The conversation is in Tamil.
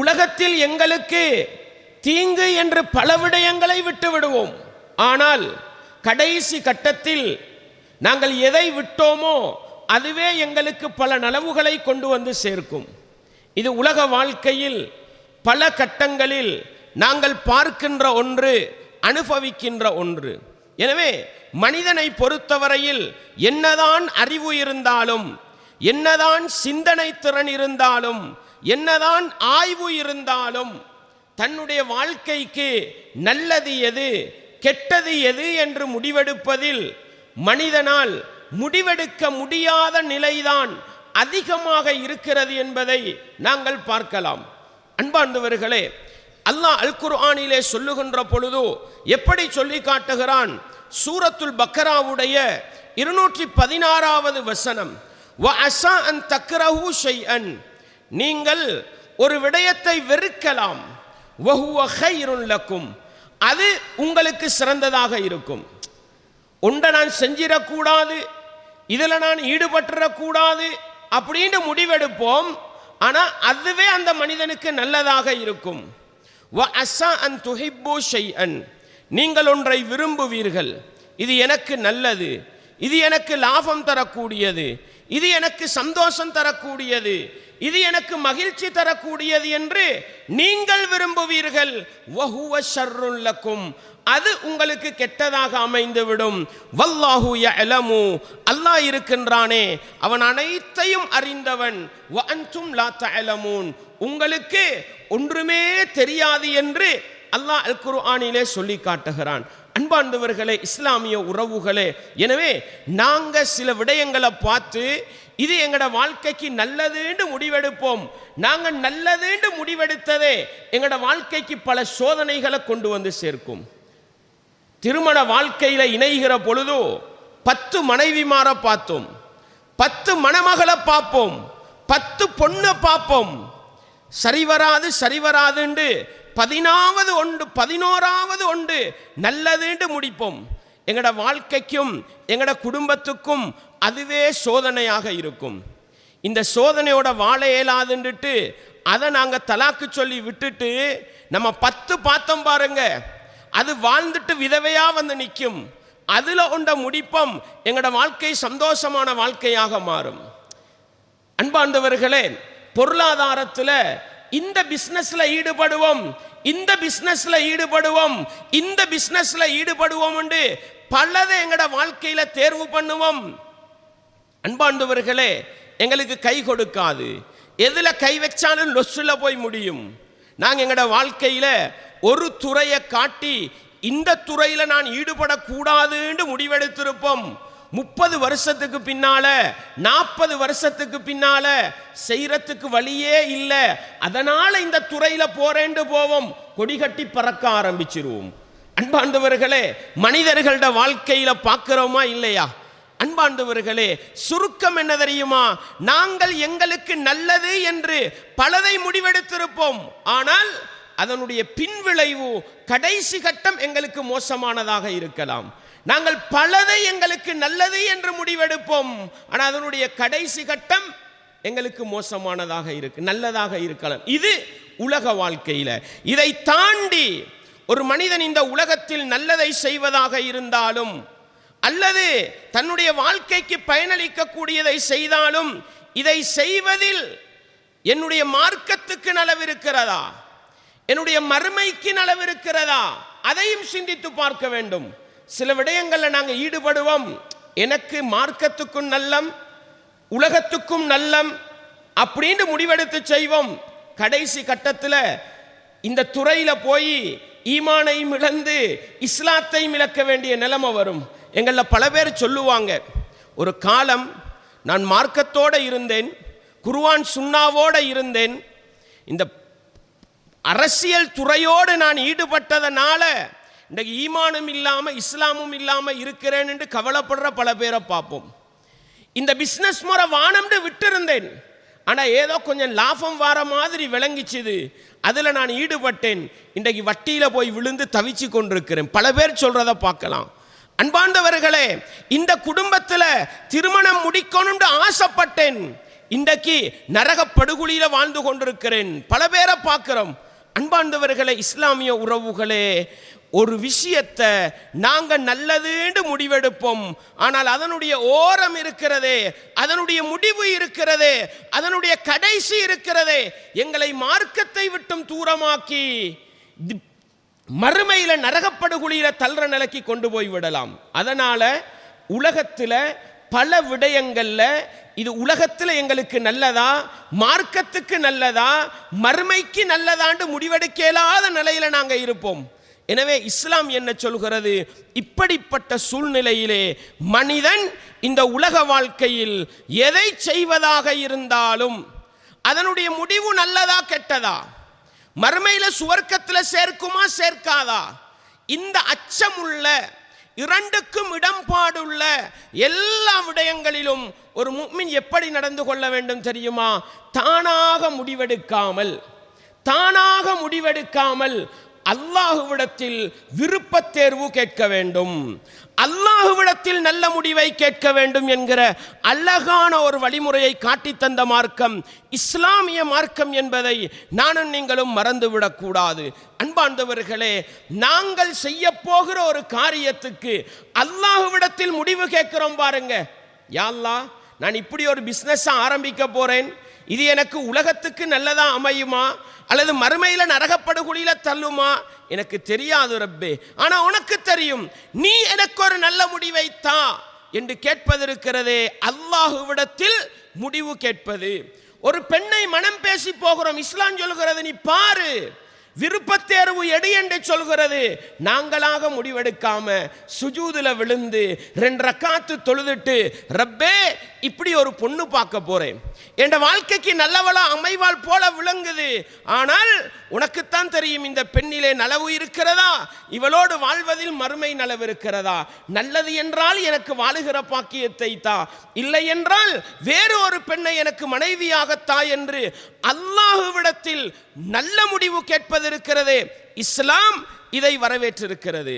உலகத்தில் எங்களுக்கு தீங்கு என்று பல விடயங்களை விட்டு விடுவோம். ஆனால் கடைசி கட்டத்தில் நாங்கள் எதை விட்டோமோ அதுவே எங்களுக்கு பல நலவுகளை கொண்டு வந்து சேர்க்கும். இது உலக வாழ்க்கையில் பல கட்டங்களில் நாங்கள் பார்க்கின்ற ஒன்று அனுபவிக்கின்ற ஒன்று. எனவே மனிதனை பொறுத்தவரையில் என்னதான் அறிவு இருந்தாலும் என்னதான் சிந்தனை திறன் இருந்தாலும் என்னதான் ஆய்வு இருந்தாலும் தன்னுடைய வாழ்க்கைக்கு நல்லது எது கெட்டது எது என்று முடிவெடுப்பதில் மனிதனால் முடிவெடுக்க முடியாத நிலைதான் அதிகமாக இருக்கிறது என்பதை நாங்கள் பார்க்கலாம். அன்பார்ந்தவர்களே அல்லாஹ் அல் குர்ஆனிலே சொல்லுகின்ற பொழுது எப்படி சொல்லி காட்டுகிறான்? சூரத்துல் பக்கராவுடைய இருநூற்றி பதினாறாவது வசனம் வ அஸா அன் தக்ரஹு ஷைஅன் நீங்கள் ஒரு விடயத்தை வெறுக்கலாம். வஹுவ லக்கும். அது உங்களுக்கு சிறந்ததாக இருக்கும். ஒன்றை நான் செஞ்சிடக்கூடாது இதில் நான் ஈடுபட்டுறக்கூடாது அப்படின்னு முடிவெடுப்போம். ஆனால் அதுவே அந்த மனிதனுக்கு நல்லதாக இருக்கும். வ அஸா அன் நீங்கள் ஒன்றை விரும்புவீர்கள். இது எனக்கு நல்லது. இது எனக்கு லாபம் தரக்கூடியது. இது எனக்கு சந்தோஷம் தரக்கூடியது. இது எனக்கு மகிழ்ச்சி தரக்கூடியது என்று நீங்கள் விரும்புவீர்கள். வஹுவ ஷர்ருல்லக்கும் அது உங்களுக்கு கெட்டதாக அமைந்துவிடும். வல்லாஹு எலமு அல்லாஹ் இருக்கின்றானே. அவன் அனைத்தையும் அறிந்தவன். அன்சும் லாத்த லா உங்களுக்கு ஒன்றுமே தெரியாது என்று அல்லாஹ் அல் குர்ஆனிலே சொல்லி காட்டுகிறான். அன்பாண்டவர்களே இஸ்லாமிய உறவுகளே. எனவே நாங்க சில விடயங்களை பார்த்து இது எங்கட வாழ்க்கைக்கு நல்லதுன்னு முடிவெடுப்போம். நாங்கள் நல்லதுன்னு முடிவெடுத்ததே எங்களோட வாழ்க்கைக்கு பல சோதனைகளை கொண்டு வந்து சேர்க்கும். திருமண வாழ்க்கையில இணைகிற பொழுது பத்து மனைவிமார பார்த்தோம். பத்து மணமகளை பார்ப்போம். பத்து பொண்ணை பார்ப்போம். சரிவராது சரிவராதுண்டு பதினாவது ஒன்று பதினோராவது ஒன்று நல்லதுண்டு முடிப்போம். எங்களோட வாழ்க்கைக்கும் எங்களோட குடும்பத்துக்கும் அதுவே சோதனையாக இருக்கும். இந்த சோதனையோட வாழ இயலாதுன்னுட்டு அதை நாங்கள் தலாக்கு சொல்லி விட்டுட்டு நம்ம பத்து பார்த்தோம் பாருங்க. அது வாழ்ந்துட்டு விதவையாக வந்து நிற்கும் அதில் உண்ட முடிப்பம் எங்களோட வாழ்க்கை சந்தோஷமான வாழ்க்கையாக மாறும். அன்பாண்டவர்களே பொருளாதாரத்தில் இந்த பிஸ்னஸில் ஈடுபடுவோம் இந்த பிஸ்னஸில் ஈடுபடுவோம் இந்த பிஸ்னஸில் ஈடுபடுவோம் என்று பலதை எங்களோட வாழ்க்கையில் தேர்வு பண்ணுவோம். அன்பாண்டவர்களே எங்களுக்கு கை கொடுக்காது. எதுல கை வச்சாலும் லொஸ்ஸுல போய் முடியும். நாங்கள் எங்களோட வாழ்க்கையில ஒரு துறையை காட்டி இந்த துறையில நான் ஈடுபடக்கூடாதுன்னு முடிவெடுத்திருப்போம். முப்பது வருஷத்துக்கு பின்னால நாற்பது வருஷத்துக்கு பின்னால செய்யறதுக்கு வழியே இல்லை. அதனால இந்த துறையில போறேன்னு போவோம். கொடி கட்டி பறக்க ஆரம்பிச்சிருவோம். அன்பாண்டவர்களே மனிதர்களோட வாழ்க்கையில பார்க்கிறோமா இல்லையா? அன்பாண்டவர்களே சுருக்கம் என்ன தெரியுமா? நாங்கள் எங்களுக்கு நல்லது என்று பலதை முடிவெடுத்திருப்போம். ஆனால் அதனுடைய பின்விளைவு கடைசி கட்டம் எங்களுக்கு மோசமானதாக இருக்கலாம். நாங்கள் பலதை எங்களுக்கு நல்லது என்று முடிவெடுப்போம். ஆனால் அதனுடைய கடைசி கட்டம் எங்களுக்கு மோசமானதாக இருக்கு நல்லதாக இருக்கலாம். இது உலக வாழ்க்கையில. இதை தாண்டி ஒரு மனிதன் இந்த உலகத்தில் நல்லதை செய்வதாக இருந்தாலும் அல்லது தன்னுடைய வாழ்க்கைக்கு பயனளிக்கக்கூடியதை செய்தாலும் இதை செய்வதில் என்னுடைய மார்க்கத்துக்கு நலவிருக்கிறதா? என்னுடைய மறுமைக்கு நலவிருக்கிறதா? அதையும் சிந்தித்து பார்க்க வேண்டும். சில விடயங்களில் நாங்கள் ஈடுபடுவோம். எனக்கு மார்க்கத்துக்கும் நல்லம் உலகத்துக்கும் நல்லம் அப்படின்னு முடிவெடுத்து செய்வோம். கடைசி கட்டத்தில் இந்த துறையில் போய் ஈமானையும் இழந்து இஸ்லாத்தையும் இழக்க வேண்டிய நிலைமை வரும். எங்களில் பல பேர் சொல்லுவாங்க ஒரு காலம் நான் மார்க்கத்தோடு இருந்தேன் குருவான் சுண்ணாவோடு இருந்தேன் இந்த அரசியல் துறையோடு நான் ஈடுபட்டதனால இன்றைக்கு ஈமானும் இல்லாமல் இஸ்லாமும் இல்லாமல் இருக்கிறேன் என்று கவலைப்படுற பல பேரை பார்ப்போம். இந்த பிஸ்னஸ் முறை வானம்னு விட்டிருந்தேன். ஆனால் ஏதோ கொஞ்சம் லாபம் வர மாதிரி விளங்கிச்சுது. அதில் நான் ஈடுபட்டேன். இன்றைக்கு வட்டியில் போய் விழுந்து தவிச்சு கொண்டிருக்கிறேன். பல பேர் சொல்கிறத பார்க்கலாம். அன்பாண்டவர்களே இந்த குடும்பத்தில் திருமணம் முடிக்கணும்னு ஆசைப்பட்டேன். இன்றைக்கு நரகப் படுகொலியில வாழ்ந்து கொண்டிருக்கிறேன். பல பேரை பார்க்கிறோம். அன்பாண்டவர்களே இஸ்லாமிய உறவுகளே ஒரு விஷயத்தை நாங்கள் நல்லதுன்னு முடிவெடுப்போம். ஆனால் அதனுடைய ஓரம் இருக்கிறதே அதனுடைய முடிவு இருக்கிறதே அதனுடைய கடைசி இருக்கிறதே எங்களை மார்க்கத்தை விட்டும் தூரமாக்கி மறுமையில நரகப்படுகுழியில தள்ளுற நிலைக்கு கொண்டு போய் விடலாம். அதனால உலகத்துல பல விடயங்கள்ல இது உலகத்தில் எங்களுக்கு நல்லதா மார்க்கத்துக்கு நல்லதா மறுமைக்கு நல்லதாண்டு முடிவெடுக்க இயலாத நிலையில நாங்கள் இருப்போம். எனவே இஸ்லாம் என்ன சொல்கிறது? இப்படிப்பட்ட சூழ்நிலையிலே மனிதன் இந்த உலக வாழ்க்கையில் எதை செய்வதாக இருந்தாலும் அதனுடைய முடிவு நல்லதா கெட்டதா? மறுமையில் சுவர்க்கத்தில் சேர்க்குமா சேர்க்காதா? இந்த அச்சமுள்ள இரண்டுக்கும் இடம்பாடுள்ள எல்லா விடயங்களிலும் ஒரு முக்மின் எப்படி நடந்து கொள்ள வேண்டும் தெரியுமா? தானாக முடிவெடுக்காமல் தானாக முடிவெடுக்காமல் அல்லாஹுவிடத்தில் விருப்பத் தேர்வு கேட்க வேண்டும். அல்லாஹுவிடத்தில் நல்ல முடிவை கேட்க வேண்டும் என்கிற அழகான ஒரு வழிமுறையை காட்டித் தந்த மார்க்கம் இஸ்லாமிய மார்க்கம் என்பதை நானும் நீங்களும் மறந்துவிடக்கூடாது அன்பார்ந்தவர்களே நாங்கள் செய்ய போகிற ஒரு காரியத்துக்கு அல்லாஹுவிடத்தில் முடிவு கேட்கிறோம் பாருங்க. யாழ்லா நான் இப்படி ஒரு பிஸ்னஸ் ஆரம்பிக்க போறேன். இது எனக்கு உலகத்துக்கு நல்லதா அமையுமா? அல்லது மறுமையில நரகப்படுகொலியில தள்ளுமா? எனக்கு தெரியாது ரப்பே. ஆனா உனக்கு தெரியும் நீ எனக்கு ஒரு நல்ல முடிவை தா என்று கேட்பதிருக்கிறதே அல்லாஹுவிடத்தில் முடிவு கேட்பது. ஒரு பெண்ணை மனம் பேசி போகிறோம் இஸ்லாம் சொல்கிறது நீ பாரு. விருப்பத்தேர்வு எடு என்று சொல்கிறது. நாங்களாக முடிவெடுக்காம சுஜூதுல விழுந்து ரெண்டு ரக்காத்து தொழுதுட்டு ரப்பே இப்படி ஒரு பொண்ணு பார்க்க போறேன். என் வாழ்க்கைக்கு நல்லவளா அமைவாள் போல விளங்குது. ஆனால் உனக்குத்தான் தெரியும் இந்த பெண்ணிலே நலவு இருக்கிறதா? இவளோடு வாழ்வதில் மறுமை நலவு இருக்கிறதா? நல்லது என்றால் எனக்கு வாழுகிற பாக்கியத்தை தா. இல்லை என்றால் வேறு ஒரு பெண்ணை எனக்கு மனைவியாகத்தா என்று அல்லாஹுவிடத்தில் நல்ல முடிவு கேட்பது இருக்கிறதே. இஸ்லாம் இதை வரவேற்றிருக்கிறது.